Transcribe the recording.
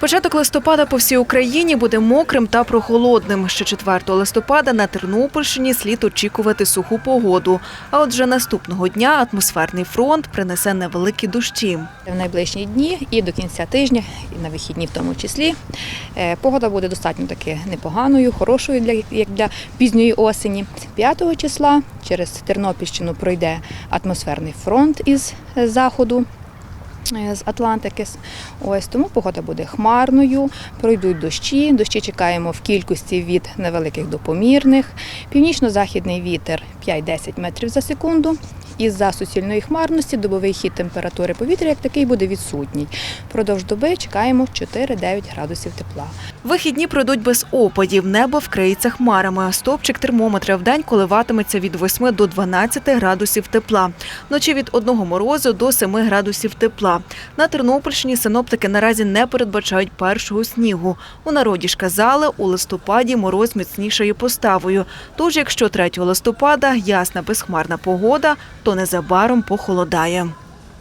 Початок листопада по всій Україні буде мокрим та прохолодним. Ще 4 листопада на Тернопільщині слід очікувати суху погоду. А от вже наступного дня атмосферний фронт принесе невеликі дощі. В найближчі дні і до кінця тижня, і на вихідні в тому числі. Е, Погода буде достатньо таки непоганою, хорошою для як для пізньої осені. 5 числа через Тернопільщину пройде атмосферний фронт із заходу. Е, З Атлантики. Ось тому погода буде хмарною, пройдуть дощі. Дощі чекаємо в кількості від невеликих до помірних. Північно-західний вітер 5-10 метрів за секунду. Із-за суцільної хмарності добовий хід температури повітря як такий буде відсутній. Продовж доби чекаємо 4-9 градусів тепла. Вихідні пройдуть без опадів. Небо вкриється хмарами. Стопчик термометра в день коливатиметься від 8 до 12 градусів тепла. Вночі від 1 морозу до 7 градусів тепла. На Тернопільщині синоптики наразі не передбачають першого снігу. У народі ж казали, у листопаді мороз міцнішою поставою. Тож, якщо 3 листопада ясна безхмарна погода, то незабаром похолодає.